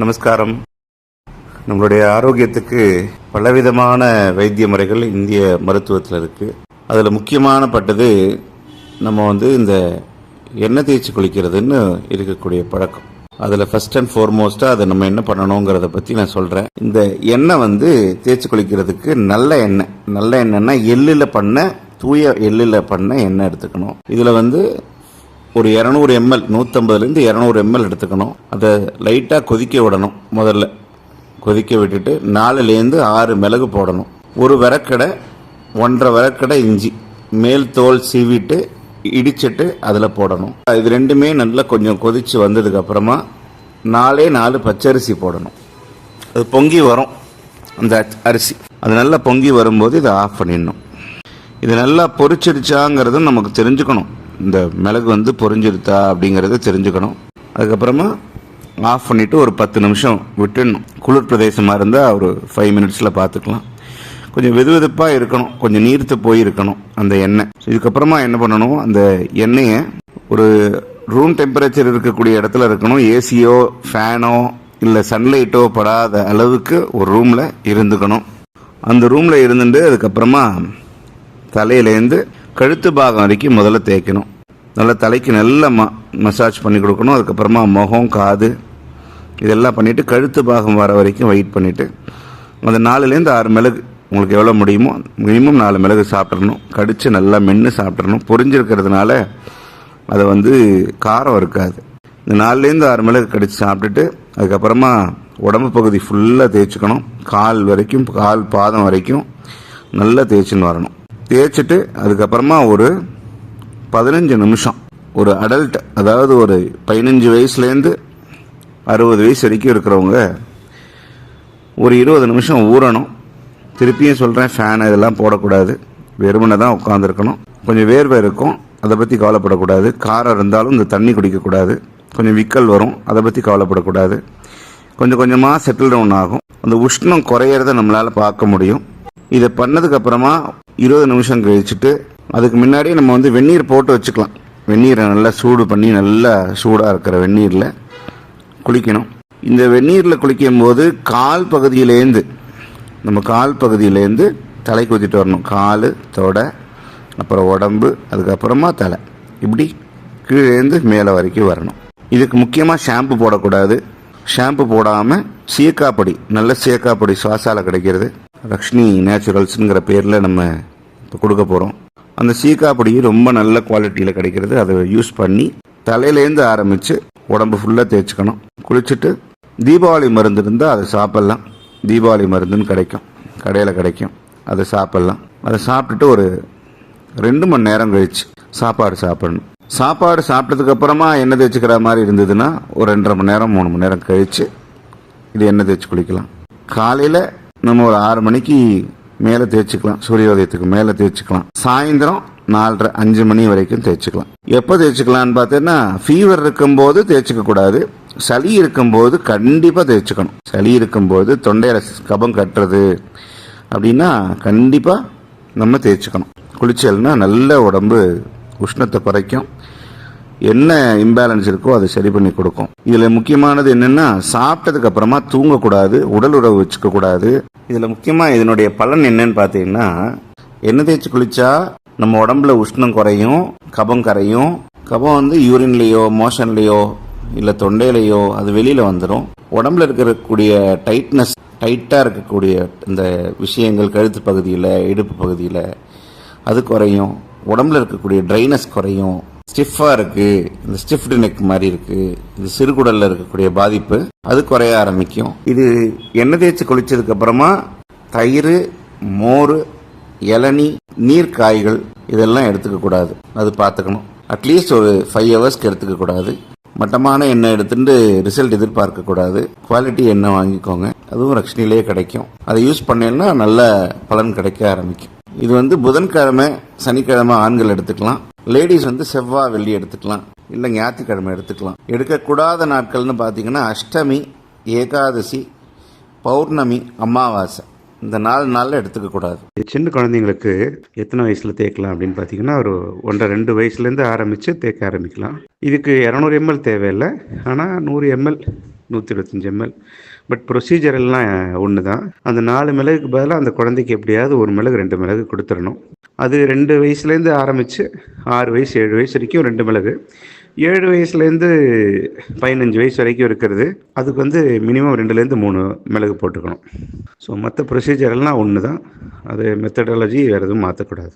நமஸ்காரம். நம்மளுடைய ஆரோக்கியத்துக்கு பலவிதமான வைத்திய முறைகள் இந்திய மருத்துவத்தில் இருக்குது அதில் முக்கியமான பட்டது நம்ம வந்து இந்த எண்ணெய் தேய்ச்சி குளிக்கிறதுன்னு இருக்கக்கூடிய பழக்கம். அதில் ஃபர்ஸ்ட் அண்ட் ஃபார்மோஸ்ட்டாக அதை நம்ம என்ன பண்ணணுங்கிறத பற்றி நான் சொல்கிறேன் இந்த எண்ணெய் வந்து தேய்ச்சி குளிக்கிறதுக்கு நல்ல எண்ணெய். நல்ல எண்ணெய்னா எள்ளில் பண்ண தூய எள்ளில் பண்ண எண்ணெய் எடுத்துக்கணும். இதில் வந்து ஒரு இரநூறு எம்எல் நூற்றம்பதுலேருந்து இரநூறு எம்எல் எடுத்துக்கணும். அதை லைட்டாக கொதிக்க விடணும் முதல்ல. கொதிக்க விட்டுட்டு நாலுலேருந்து ஆறு மிளகு போடணும். ஒரு விறக்கடை ஒன்றரை விறக்கடை இஞ்சி. மேல் தோல் சீவிட்டு இடிச்சிட்டு அதில் போடணும். இது ரெண்டுமே நல்லா கொஞ்சம் கொதித்து வந்ததுக்கப்புறமா நாலே நாலு பச்சரிசி போடணும். அது பொங்கி வரும். அந்த அரிசி. அது நல்லா பொங்கி வரும்போது இதை ஆஃப் பண்ணிடணும். இது நல்லா பொரிச்சிடுச்சாங்கிறது நமக்கு தெரிஞ்சுக்கணும். இந்த மிளகு வந்து பொரிஞ்சிருத்தா அப்படிங்கிறத தெரிஞ்சுக்கணும். அதுக்கப்புறமா ஆஃப் பண்ணிவிட்டு ஒரு பத்து நிமிஷம் விட்டுணும் குளிர் பிரதேசமாக இருந்தால் ஒரு ஃபைவ் மினிட்ஸில் பார்த்துக்கலாம் கொஞ்சம் வெது வெதுப்பாக இருக்கணும். கொஞ்சம் நீர்த்து போய் இருக்கணும் அந்த எண்ணெய். இதுக்கப்புறமா என்ன பண்ணணும்? அந்த எண்ணெயை ஒரு ரூம் டெம்பரேச்சர் இருக்கக்கூடிய இடத்துல இருக்கணும். ஏசியோ ஃபேனோ இல்லை சன்லைட்டோ படாத அளவுக்கு ஒரு ரூமில் இருந்துக்கணும். அந்த ரூமில் இருந்துட்டு அதுக்கப்புறமா தலையிலேருந்து கழுத்து பாகம் வரைக்கும் முதல்ல தேய்க்கணும். நல்லா தலைக்கு நல்லா ம மசாஜ் பண்ணி கொடுக்கணும். அதுக்கப்புறமா முகம் காது இதெல்லாம் பண்ணிவிட்டு கழுத்து பாகம் வர வரைக்கும் வெயிட் பண்ணிவிட்டு அந்த நாலுலேருந்து ஆறு மிளகு உங்களுக்கு எவ்வளோ முடியுமோ மினிமம் நாலு மிளகு சாப்பிட்றணும் கடித்து நல்லா மென்று சாப்பிட்றணும் பொரிஞ்சிருக்கிறதுனால அதை வந்து காரம் இருக்காது. இந்த நாலுலேருந்து ஆறு மிளகு கடித்து சாப்பிட்டுட்டு அதுக்கப்புறமா உடம்பு பகுதி ஃபுல்லாக தேய்ச்சிக்கணும். கால் வரைக்கும் கால் பாதம் வரைக்கும் நல்லா தேய்ச்சின்னு வரணும். தேய்ச்சிட்டு அதுக்கப்புறமா ஒரு பதினஞ்சு நிமிஷம். ஒரு அடல்ட் அதாவது ஒரு பதினஞ்சு வயசுலேருந்து அறுபது வயசு வரைக்கும் இருக்கிறவங்க ஒரு இருபது நிமிஷம் ஊறணும். திருப்பியும் சொல்கிறேன் ஃபேன் இதெல்லாம் போடக்கூடாது. வெறுமனை தான் உட்காந்துருக்கணும் கொஞ்சம் வேர்வை இருக்கும் அதை பற்றி கவலைப்படக்கூடாது. காரம் இருந்தாலும் இந்த தண்ணி குடிக்கக்கூடாது. கொஞ்சம் விக்கல் வரும் அதை பற்றி கவலைப்படக்கூடாது. கொஞ்சம் கொஞ்சமாக செட்டில் டவுன் ஆகும். அந்த உஷ்ணம் குறையிறத நம்மளால் பார்க்க முடியும். இதை பண்ணதுக்கப்புறமா இருபது நிமிஷம் கழிச்சுட்டு அதுக்கு முன்னாடி நம்ம வந்து வெந்நீர் போட்டு வச்சுக்கலாம். வெந்நீரை நல்லா சூடு பண்ணி நல்லா சூடாக இருக்கிற வெந்நீரில் குளிக்கணும். இந்த வெந்நீரில் குளிக்கும் போது கால் பகுதியிலேருந்து நம்ம கால் பகுதியிலேருந்து தலை குதிட்டு வரணும். கால் தொடை அப்புறம் உடம்பு அதுக்கப்புறமா தலை. இப்படி கீழேருந்து மேலே வரைக்கும் வரணும். இதுக்கு முக்கியமாக ஷாம்பு போடக்கூடாது. ஷாம்பு போடாமல் சீக்காப்பொடி நல்ல சீக்காப்பொடி சுவாசால கிடைக்கிறது. லக்ஷ்மி நேச்சுரல்ஸுங்கிற பேரில் நம்ம இப்போ கொடுக்க போகிறோம் அந்த சீக்காப்பொடி ரொம்ப நல்ல குவாலிட்டியில் கிடைக்கிறது. அதை யூஸ் பண்ணி தலையிலேருந்து ஆரம்பித்து உடம்பு ஃபுல்லாக தேய்ச்சிக்கணும். குளிச்சுட்டு தீபாவளி மருந்து இருந்தால் அதை சாப்பிட்லாம். தீபாவளி மருந்துன்னு கிடைக்கும். கடையில் கிடைக்கும். அதை சாப்பிட்லாம். அதை சாப்பிட்டுட்டு ஒரு ரெண்டு மணி நேரம் கழிச்சு சாப்பாடு சாப்பிடணும். சாப்பாடு சாப்பிட்டதுக்கு அப்புறமா எண்ணெய் தேய்ச்சிக்கிற மாதிரி இருந்ததுன்னா ஒரு ரெண்டரை மணி நேரம் மூணு மணி நேரம் கழிச்சு இது எண்ணெய் தேய்ச்சி குளிக்கலாம். காலையில் நம்ம ஒரு ஆறு மணிக்கு மேலே தேய்ச்சிக்கலாம். சூரிய உதயத்துக்கு மேலே தேய்ச்சிக்கலாம். சாயந்தரம் நாலரை அஞ்சு மணி வரைக்கும் தேய்ச்சிக்கலாம். எப்போ தேய்ச்சிக்கலாம்னு பார்த்தீங்கன்னா ஃபீவர் இருக்கும்போது தேய்ச்சிக்க கூடாது. சளி இருக்கும்போது கண்டிப்பாக தேய்ச்சிக்கணும். சளி இருக்கும்போது தொண்டையில் கபம் கட்டுறது அப்படின்னா கண்டிப்பாக நம்ம தேய்ச்சிக்கணும். குளிச்சல்னா நல்ல உடம்பு உஷ்ணத்தை குறைக்கும். என்ன இம்பேலன்ஸ் இருக்கோ அதை சரி பண்ணி கொடுக்கும். இதில் முக்கியமானது என்னென்னா சாப்பிட்டதுக்கு அப்புறமா தூங்கக்கூடாது உடல் உறவு வச்சுக்க கூடாது இதில் முக்கியமாக இதனுடைய பலன் என்னன்னு பார்த்தீங்கன்னா எண்ணெய் தேய்ச்சி குளிச்சா நம்ம உடம்புல உஷ்ணம் குறையும் கபம் கரையும். கபம் வந்து யூரின்லேயோ மோஷன்லேயோ இல்லை தொண்டையிலையோ அது வெளியில் வந்துடும் உடம்புல இருக்கக்கூடிய டைட்னஸ் டைட்டாக இருக்கக்கூடிய இந்த விஷயங்கள் கழுத்து பகுதியில் இடுப்பு பகுதியில் அது குறையும். உடம்புல இருக்கக்கூடிய ட்ரைனஸ் குறையும். ஸ்டிஃபாக இருக்குது இந்த ஸ்டிஃப்டு நெக் மாதிரி இருக்குது இது சிறுகுடலில் இருக்கக்கூடிய பாதிப்பு அது குறைய ஆரம்பிக்கும். இது எண்ணெய் தேய்ச்சி குளிச்சதுக்கு அப்புறமா தயிர் மோர் இளநி நீர் காய்கள் இதெல்லாம் எடுத்துக்க கூடாது. அது பார்த்துக்கணும். அட்லீஸ்ட் ஒரு ஃபைவ் ஹவர்ஸ்க்கு எடுத்துக்க கூடாது. மட்டமான எண்ணெய் எடுத்துட்டு ரிசல்ட் எதிர்பார்க்க கூடாது. குவாலிட்டி எண்ணெய் வாங்கிக்கோங்க. அதுவும் ரக்ஷனிலேயே கிடைக்கும். அதை யூஸ் பண்ணேன்னா நல்ல பலன் கிடைக்க ஆரம்பிக்கும். இது வந்து புதன்கிழமை சனிக்கிழமை ஆண்கள் எடுத்துக்கலாம். லேடிஸ் வந்து செவ்வாய் வெள்ளி எடுத்துக்கலாம். இல்லை ஞாயிற்றுக்கிழமை எடுத்துக்கலாம். எடுக்கக்கூடாத நாட்கள்னு பார்த்தீங்கன்னா அஷ்டமி ஏகாதசி பௌர்ணமி அமாவாசை. இந்த நாலு நாளில் எடுத்துக்க கூடாது சின்ன குழந்தைங்களுக்கு எத்தனை வயசில் தேய்க்கலாம் அப்படின்னு பார்த்தீங்கன்னா ஒரு ஒன்றரை ரெண்டு வயசுலேருந்து ஆரம்பித்து தேய்க்க ஆரம்பிக்கலாம். இதுக்கு இரநூறு எம்எல் தேவையில்லை. ஆனால் நூறு எம்எல் நூற்றி இருபத்தஞ்சி எம்எல். பட் ப்ரொசீஜர் எல்லாம் ஒன்று தான் அந்த நாலு மிளகுக்கு பதிலாக அந்த குழந்தைக்கு எப்படியாவது ஒரு மிளகு ரெண்டு மிளகு கொடுத்துடணும். அது ரெண்டு வயசுலேருந்து ஆரம்பித்து ஆறு வயசு ஏழு வயசு வரைக்கும் ரெண்டு மிளகு. ஏழு வயசுலேருந்து பதினஞ்சு வயசு வரைக்கும் இருக்கிறது. அதுக்கு வந்து மினிமம் ரெண்டுலேருந்து மூணு மிளகு போட்டுக்கணும். ஸோ மற்ற ப்ரொசீஜர் எல்லாம் ஒன்று தான் அது மெத்தடாலஜி வேறு எதுவும் மாற்றக்கூடாது